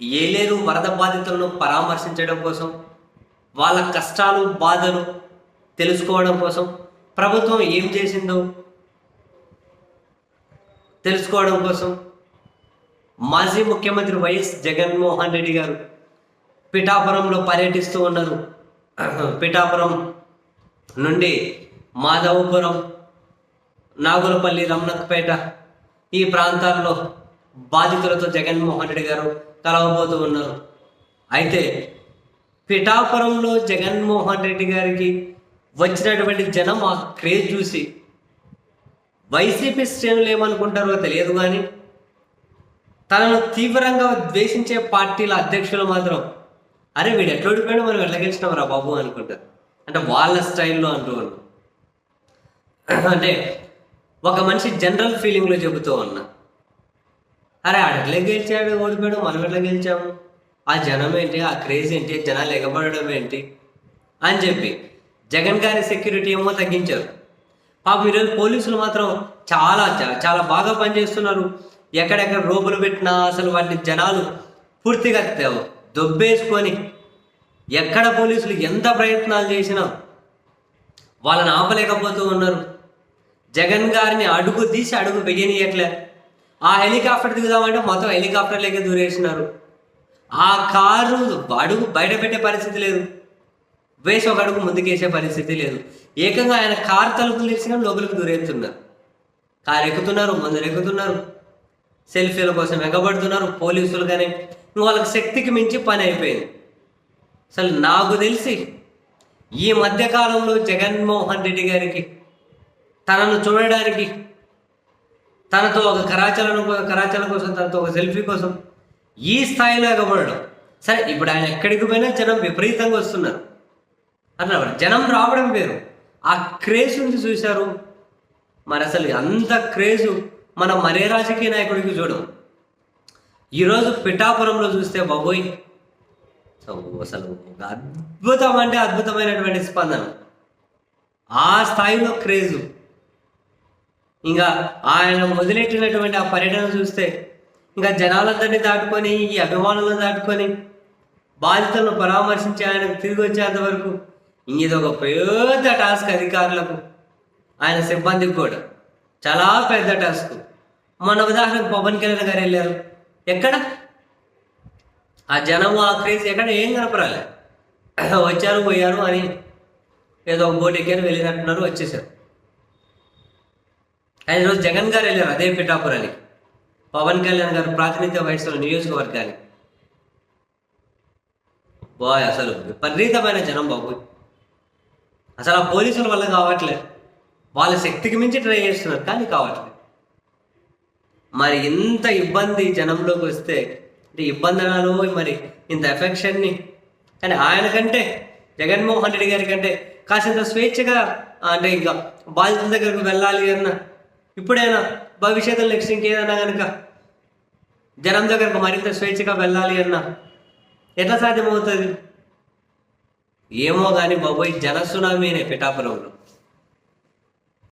ఏలేరు వరద బాధితులను పరామర్శించడం కోసం వాళ్ళ కష్టాలు బాధలు తెలుసుకోవడం కోసం ప్రభుత్వం ఏం చేసిందో తెలుసుకోవడం కోసం మాజీ ముఖ్యమంత్రి వైఎస్ జగన్మోహన్ రెడ్డి గారు పిఠాపురంలో పర్యటిస్తూ ఉన్నారు. పిఠాపురం నుండి మాధవపురం నాగులపల్లి రమణపేట ఈ ప్రాంతాల్లో బాధితులతో జగన్మోహన్ రెడ్డి గారు కలవబోతూ ఉన్నారు. అయితే పిఠాపురంలో జగన్మోహన్ రెడ్డి గారికి వచ్చినటువంటి జనం ఆ క్రేజ్ చూసి వైసీపీ శ్రేణులు ఏమనుకుంటారో తెలియదు కానీ తనను తీవ్రంగా ద్వేషించే పార్టీల అధ్యక్షులు మాత్రం అరే వీడు ఎట్లడిపోయాడు మనం ఎట్లా రా బాబు అనుకుంటారు అంటే వాళ్ళ స్టైల్లో అంటూ ఉన్నా. అంటే ఒక మనిషి జనరల్ ఫీలింగ్లో చెబుతూ ఉన్నా. అరే అడగలే గెలిచాడు ఓడిపోయాడు మనం ఎట్లా గెలిచాము? ఆ జనం ఏంటి? ఆ క్రేజ్ ఏంటి? జనాలు ఎగబడడం ఏంటి? అని చెప్పి జగన్ గారి సెక్యూరిటీ ఏమో తగ్గించారు. పాపం ఈరోజు పోలీసులు మాత్రం చాలా చాలా బాగా పనిచేస్తున్నారు. ఎక్కడెక్కడ రోబులు పెట్టినా అసలు వాటిని జనాలు పూర్తిగా దొబ్బేసుకొని ఎక్కడ పోలీసులు ఎంత ప్రయత్నాలు చేసినా వాళ్ళని ఆపలేకపోతూ ఉన్నారు. జగన్ గారిని అడుగు తీసి అడుగు వెయ్యనీయట్లే ఆ హెలికాప్టర్ దిగుదామంటే మొత్తం హెలికాప్టర్లోకి దూరేసినారు. ఆ కారు అడుగు బయట పెట్టే పరిస్థితి లేదు. వేసి ఒక అడుగు ముందుకేసే పరిస్థితి లేదు. ఏకంగా ఆయన కారు తలుపులు తెరిచిన లోపలికి దూరేస్తున్నారు కారు ఎక్కుతున్నారు ముందర ఎక్కుతున్నారు. సెల్ఫీల కోసం ఎగబడుతున్నారు పోలీసులు కానీ. నువ్వు వాళ్ళకి శక్తికి మించి పని అయిపోయింది. అసలు నాకు తెలిసి ఈ మధ్యకాలంలో జగన్మోహన్ రెడ్డి గారికి తనను చూడడానికి తనతో ఒక కరాచలను కరాచలం కోసం తనతో ఒక సెల్ఫీ కోసం ఈ స్థాయిలో ఎగబడడం. సరే ఇప్పుడు ఆయన ఎక్కడికి పోయినా జనం విపరీతంగా వస్తున్నారు. అట్లా జనం రావడం వేరు. ఆ క్రేజ్ నుంచి చూశారు. మరి అసలు అంత క్రేజు మన మరే రాజకీయ నాయకుడికి చూడం ఈరోజు పిఠాపురంలో చూస్తే బాబోయ్. అసలు ఒక అద్భుతం అంటే అద్భుతమైనటువంటి స్పందన. ఆ స్థాయిలో క్రేజు. ఇంకా ఆయన మొదలెట్టినటువంటి ఆ పర్యటన చూస్తే ఇంకా జనాలందరినీ దాటుకొని ఈ అభిమానులను దాటుకొని బాధితులను పరామర్శించి ఆయనకు తిరిగి వచ్చేంత వరకు ఇది ఒక పెద్ద టాస్క్ అధికారులకు ఆయన సిబ్బందికి కూడా. చాలా పెద్ద టాస్క్. మన ఉదాహరణకు పవన్ కళ్యాణ్ గారు వెళ్ళారు. ఎక్కడ? ఆ జనం ఆ క్రేజ్ ఎక్కడ ఏం కనపరాలే. వచ్చారు పోయారు అని ఏదో ఒక బోట్ ఎక్కారు వెళ్ళినట్టున్నారు వచ్చేసారు. ఆయన రోజు జగన్ గారు వెళ్ళారు అదే పిఠాపురానికి. పవన్ కళ్యాణ్ గారు ప్రాతినిధ్య వహిస్తున్న నియోజకవర్గానికి. బాయ్ అసలు విపరీతమైన జనం బాబు అసలు ఆ పోలీసుల వల్ల కావట్లేదు వాళ్ళ శక్తికి మించి ట్రై చేస్తున్నారు కానీ కావట్లేదు మరి ఇంత ఇబ్బంది జనంలోకి వస్తే అంటే ఇబ్బంది మరి ఇంత ఎఫెక్షన్ని కానీ ఆయన కంటే జగన్మోహన్ రెడ్డి గారి కంటే కాసింత స్వేచ్ఛగా అంటే ఇంకా బాధితుల దగ్గరకు వెళ్ళాలి అన్న ఇప్పుడైనా భవిష్యత్తులో నెక్స్ట్ ఇంకేదైనా కనుక జనం దగ్గరకు మరింత స్వేచ్ఛగా వెళ్ళాలి అన్న ఎట్లా సాధ్యమవుతుంది? ఏమో కానీ బాబోయ్ జన సునామీనే పిఠాపురంలో.